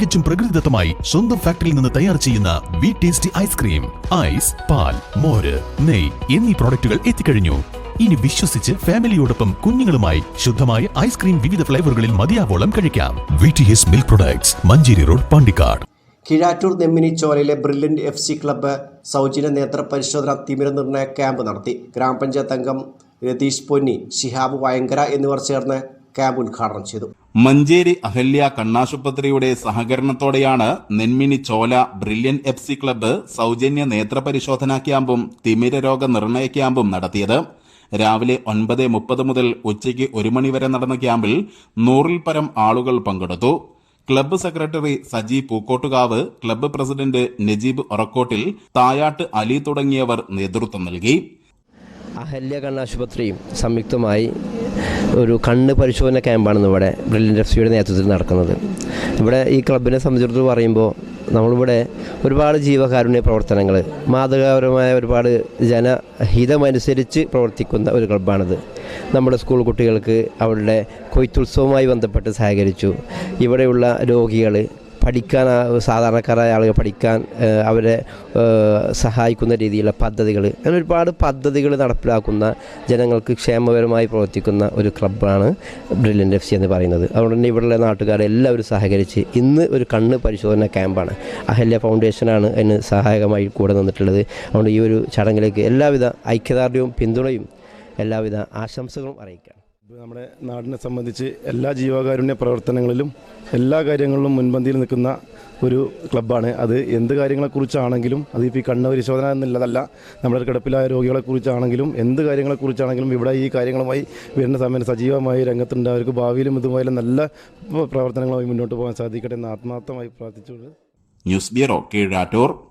തികച്ചും പ്രകൃതിദത്തമായി സ്വന്തം ഫാക്ടറിയിൽ നിന്ന് തയ്യാർ ചെയ്യുന്ന വി ടേസ്റ്റി ഐസ്ക്രീം ഐസ് പാൽ മോര് നെയ് എന്നീ പ്രോഡക്റ്റുകൾ എത്തിക്കഴിഞ്ഞു. ഇനി വിശ്വസിച്ച് ഫാമിലിയോടൊപ്പം കുഞ്ഞുങ്ങളുമായി ശുദ്ധമായ ഐസ്ക്രീം വിവിധ ഫ്ലേവറുകളിൽ മതിയാവോളം കഴിക്കാം. V T S milk products Manjeri road Pandikkad. Keezhattur Nemmini ചോലയിലെ brilliant F C club സൗജന്യ നേത്ര പരിശോധന തിമിര നിർണയ ക്യാമ്പ് നടത്തി. ഗ്രാമപഞ്ചായത്ത് അംഗം രതീഷ് പൊന്നി ശിഹാബ് വയങ്കര എന്നിവർ ചേർന്ന് ക്യാമ്പ് ഉദ്ഘാടനം ചെയ്തു. മഞ്ചേരി അഹല്യ കണ്ണാശുപത്രിയുടെ സഹകരണത്തോടെയാണ് Nenmini Chola brilliant F C club സൗജന്യ നേത്രപരിശോധനാ ക്യാമ്പും തിമിര രോഗ നിർണയ ക്യാമ്പും നടത്തിയത്. രാവിലെ ഒൻപത് മുപ്പത് മുതൽ ഉച്ചയ്ക്ക് ഒരു മണിവരെ നടന്ന ക്യാമ്പിൽ നൂറിൽ പരം ആളുകൾ പങ്കെടുത്തു. Club secretary Saji Pookkottukavu club president Najeeb Orakkottil Thayatt Ali തുടങ്ങിയവർ നേതൃത്വം നൽകി. അഹല്യ കണ്ണാശുപത്രിയും സംയുക്തമായി ഒരു കണ്ണ് പരിശോധന ക്യാമ്പാണ് ഇവിടെ ബ്രില്യന്റ് സിയുടെ നേതൃത്വത്തിൽ നടക്കുന്നത്. ഇവിടെ ഈ ക്ലബിനെ സംബന്ധിച്ചിടത്തോളം പറയുമ്പോൾ നമ്മളിവിടെ ഒരുപാട് ജീവകാരുണ്യ പ്രവർത്തനങ്ങൾ മാതൃകാപരമായ ഒരുപാട് ജനഹിതമനുസരിച്ച് പ്രവർത്തിക്കുന്ന ഒരു ക്ലബ്ബാണിത് നമ്മുടെ സ്കൂൾ കുട്ടികൾക്ക് അവരുടെ കൊയ്ത്തുത്സവവുമായി ബന്ധപ്പെട്ട് സഹകരിച്ചു. ഇവിടെയുള്ള രോഗികൾ പഠിക്കാൻ സാധാരണക്കാരായ ആളുകൾ പഠിക്കാൻ അവരെ സഹായിക്കുന്ന രീതിയിലുള്ള പദ്ധതികൾ അങ്ങനെ ഒരുപാട് പദ്ധതികൾ നടപ്പിലാക്കുന്ന ജനങ്ങൾക്ക് ക്ഷേമപരമായി പ്രവർത്തിക്കുന്ന ഒരു ക്ലബ്ബാണ് ബ്രില്യന്റ് എഫ് സി എന്ന് പറയുന്നത്. അതുകൊണ്ട് തന്നെ ഇവിടെയുള്ള നാട്ടുകാരെ എല്ലാവരും സഹകരിച്ച് ഇന്ന് ഒരു കണ്ണ് പരിശോധന ക്യാമ്പാണ്. അഹല്യ ഫൗണ്ടേഷനാണ് അതിന് സഹായകമായി കൂടെ നിന്നിട്ടുള്ളത്. അതുകൊണ്ട് ഈ ഒരു ചടങ്ങിലേക്ക് എല്ലാവിധ ഐക്യദാർഢ്യവും പിന്തുണയും എല്ലാവിധ ആശംസകളും അറിയിക്കാം. നമ്മുടെ നാടിനെ സംബന്ധിച്ച് എല്ലാ ജീവകാരുണ്യ പ്രവർത്തനങ്ങളിലും എല്ലാ കാര്യങ്ങളിലും മുൻപന്തിയിൽ നിൽക്കുന്ന ഒരു ക്ലബ്ബാണ്. അത് എന്ത് കാര്യങ്ങളെക്കുറിച്ചാണെങ്കിലും അതിപ്പോൾ ഈ കണ്ണ് പരിശോധന എന്നുള്ളതല്ല നമ്മുടെ കിടപ്പിലായ രോഗികളെക്കുറിച്ചാണെങ്കിലും എന്ത് കാര്യങ്ങളെക്കുറിച്ചാണെങ്കിലും ഇവിടെ ഈ കാര്യങ്ങളുമായി വരുന്ന സമയം സജീവമായി രംഗത്തുണ്ട്. അവർക്ക് ഭാവിയിലും ഇതുപോലെ നല്ല പ്രവർത്തനങ്ങളുമായി മുന്നോട്ട് പോകാൻ സാധിക്കട്ടെ എന്ന് ആത്മാർത്ഥമായി പ്രാർത്ഥിച്ചുകൊണ്ട്. News bureau Keezhattur.